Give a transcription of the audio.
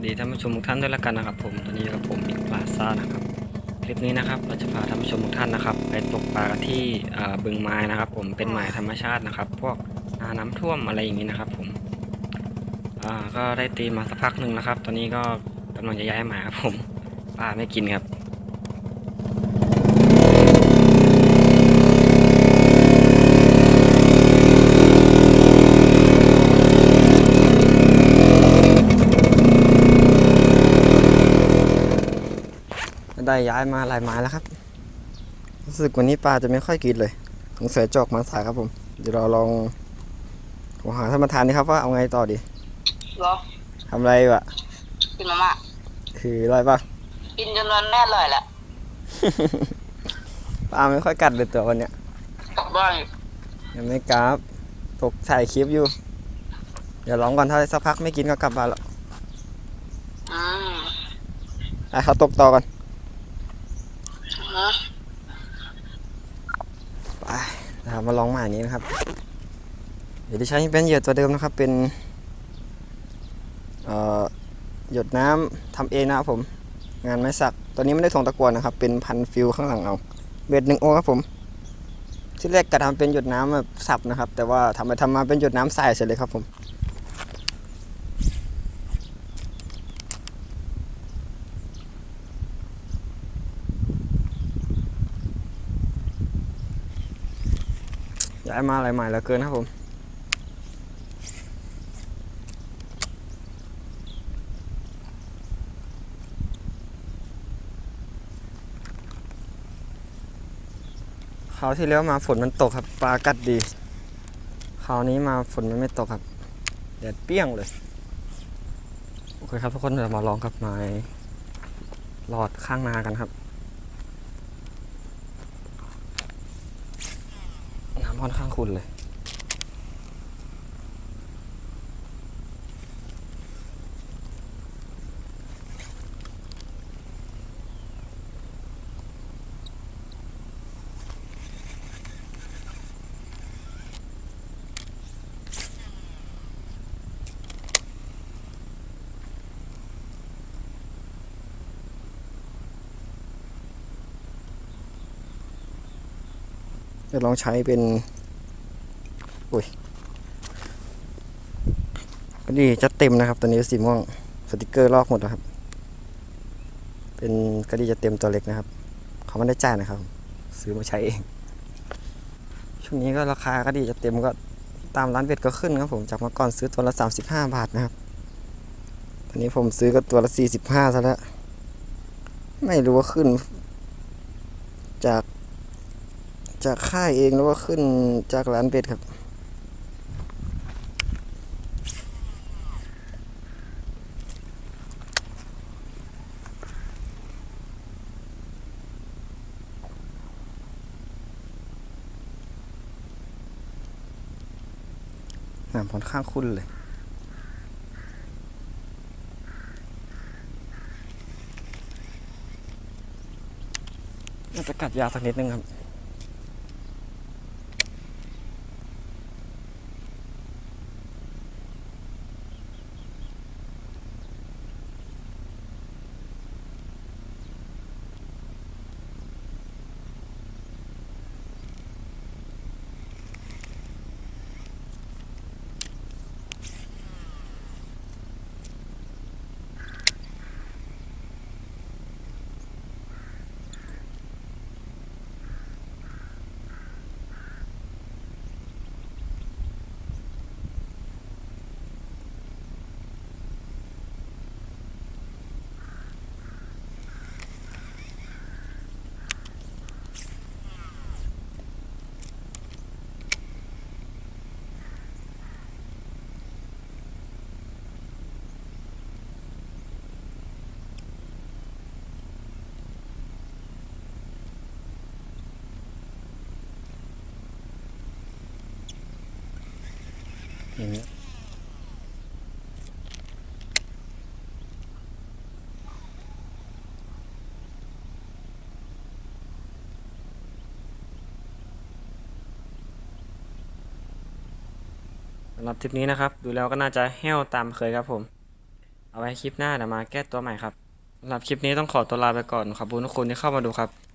วัสดีท่านผู้ชมทุกท่านด้วยละกันนะครับ ผมตอนนี้กับผมมิกพลาซ่านะครับ คลิปนี้นะครับเราจะพาท่านผู้ชมทุกท่านนะครับ ไปตกปลาที่บึงไม้นะครับ ผมเป็นไม้ธรรมชาตินะครับ พวกนาน้ำท่วมอะไรอย่างนี้นะครับ ผมก็ได้ตีมาสักพักหนึ่งนะครับ ตอนนี้ก็กำลังจะย้ายหมาครับผมปลาไม่กินครับ ได้ย้ายมาหลายไม้แล้วครับ รู้สึกวันนี้ปลาจะไม่ค่อยกินเลยสงสัยจอกมาสายครับผม เดี๋ยวเราลองโทรหาท่านประธานนี่ครับว่าเอาไงต่อดีเหรอทำอะไรอยู่อะกินมาม่าคืออร่อยปะกินจนวันแม่อร่อยแหละ ปลาไม่ค่อยกัดเลยตัววันเนี้ยกลับบ้านอีกยังไม่กราฟตกถ่ายคลิปอยู่ เดี๋ยวลองก่อนถ้าสักพักไม่กินก็กลับบ้านแล้วอืมไปเขาตกต่อกัน ฮะไปนะครับมาลองหมานี้นะครับ เดี๋ยวจะใช้เป็นเหยื่อตัวเดิมนะครับ เป็นหยดน้ำทำเองนะครับผม งานไม้สักตัวนี้ไม่ได้ทงตะกวนนะครับ เป็นพันฟิลข้างหลังเอาเบ็ดหนึ่งโอครับผมที่แรกกะทำเป็นหยดน้ำแบบสับนะครับ แต่ว่าทำไปทำมาเป็นหยดน้ำใสเฉยเลยครับผม ย้ายมาอะไรใหม่แล้วเกินครับผมคราวที่แล้วมาฝนมันตกครับปลากัดดีคราวนี้มาฝนมันไม่ตกครับแดดเปรี้ยงเลยโอเคครับทุกคนเรามาลองกับไม้หลอดข้างนากันครับ น้ำ ค่อนข้างขุ่นเลย จะลองใช้เป็นอุ้ยก็ดีจะเต็มนะครับตอนนี้สีม่วงสติกเกอร์ลอกหมดแล้วครับ เป็นก็ดีจะเต็มตัวเล็กนะครับ เขาไม่ได้จ่ายนะครับ ซื้อมาใช้เองช่วงนี้ก็ราคาก็ดีจะเต็มก็ตามร้านเบ็ดก็ขึ้นครับผมจากเมื่อก่อนซื้อตัวละ 35 บาทนะครับ ตอนนี้ผมซื้อก็ตัวละ 45ซะแล้ว ไม่รู้ว่าขึ้น จาก จากค่ายเองหรือว่าขึ้นจากร้านเป็ดครับ น้ำค่อนข้างขุ่นเลยน่าจะกัดยาสักนิดนึงครับ อย่างนี้สำหรับทริปนี้นะครับ ดูแล้วก็น่าจะแห้วตามเคยครับผม เอาไว้คลิปหน้าเดี๋ยวมาแก้ตัวใหม่ครับสำหรับคลิปนี้ต้องขอตัวลาไปก่อนขอบคุณทุกคนที่เข้ามาดูครับ